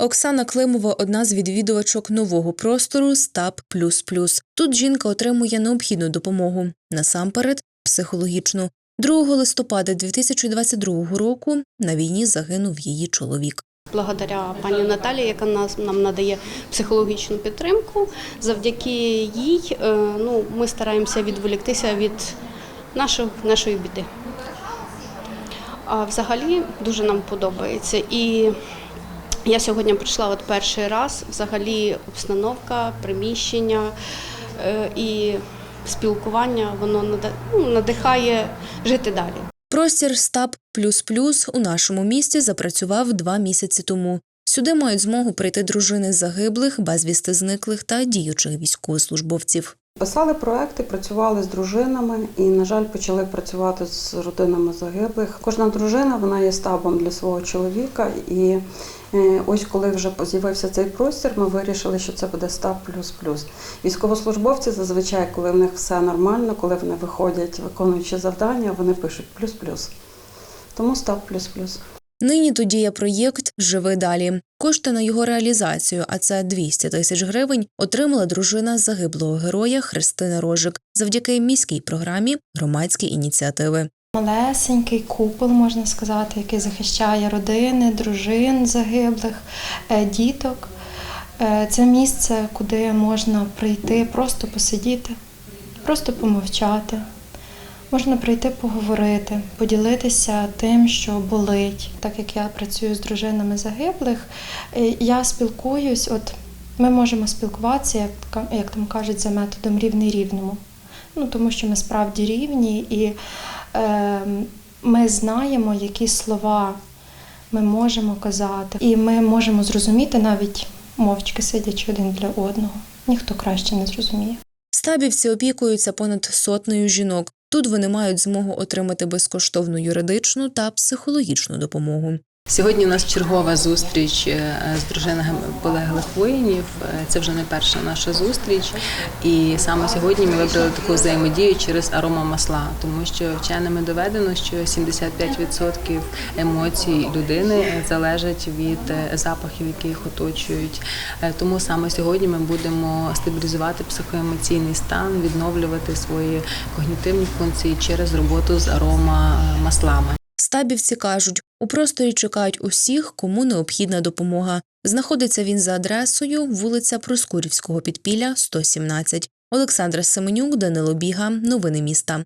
Оксана Климова одна з відвідувачок нового простору Стаб Тут жінка отримує необхідну допомогу насамперед психологічну. 2 листопада 2022 року на війні загинув її чоловік. Благодаря пані Наталі, яка нас нам надає психологічну підтримку. Завдяки їй е, ну, ми стараємося відволіктися від нашої, нашої біди. А взагалі дуже нам подобається. І я сьогодні прийшла от перший раз. Взагалі обстановка, приміщення е, і спілкування воно нада- ну, надихає жити далі. Простір Стаб плюс плюс у нашому місті запрацював два місяці тому. Сюди мають змогу прийти дружини загиблих, безвісти зниклих та діючих військовослужбовців. Писали проекти, працювали з дружинами і, на жаль, почали працювати з родинами загиблих. Кожна дружина вона є стабом для свого чоловіка. І ось коли вже з'явився цей простір, ми вирішили, що це буде стаб плюс плюс. Військовослужбовці зазвичай, коли в них все нормально, коли вони виходять, виконуючи завдання, вони пишуть плюс плюс. Тому стаб плюс плюс. Нині тут діє проєкт Живи далі. Кошти на його реалізацію, а це 200 тисяч гривень, отримала дружина загиблого героя Христина Рожик завдяки міській програмі громадські ініціативи. Малесенький купол, можна сказати, який захищає родини, дружин загиблих, е, діток. Е, Це місце, куди можна прийти, просто посидіти, просто помовчати. Можна прийти поговорити, поділитися тим, що болить. Так як я працюю з дружинами загиблих, е, я спілкуюсь, от ми можемо спілкуватися, як, як там кажуть, за методом рівний рівному. Ну, тому що ми справді рівні і ми знаємо, які слова ми можемо казати, і ми можемо зрозуміти навіть мовчки сидячи один для одного. Ніхто краще не зрозуміє. Стабівці опікуються понад сотнею жінок. Тут вони мають змогу отримати безкоштовну юридичну та психологічну допомогу. Сьогодні у нас чергова зустріч е, з дружинами полеглих воїнів. Е, Це вже не перша наша зустріч. І саме сьогодні ми вибрали таку взаємодію через аромамасла, тому що вченими доведено, що 75% емоцій людини залежать від е, запахів, які їх оточують. Тому саме сьогодні ми будемо стабілізувати психоемоційний стан, відновлювати свої когнітивні функції через роботу з аромамаслами. Стабівці кажуть, у просторі чекають усіх, кому необхідна допомога. Знаходиться він за адресою вулиця Проскурівського підпілля, 117. Олександра Семенюк, Данило Біга. Новини міста.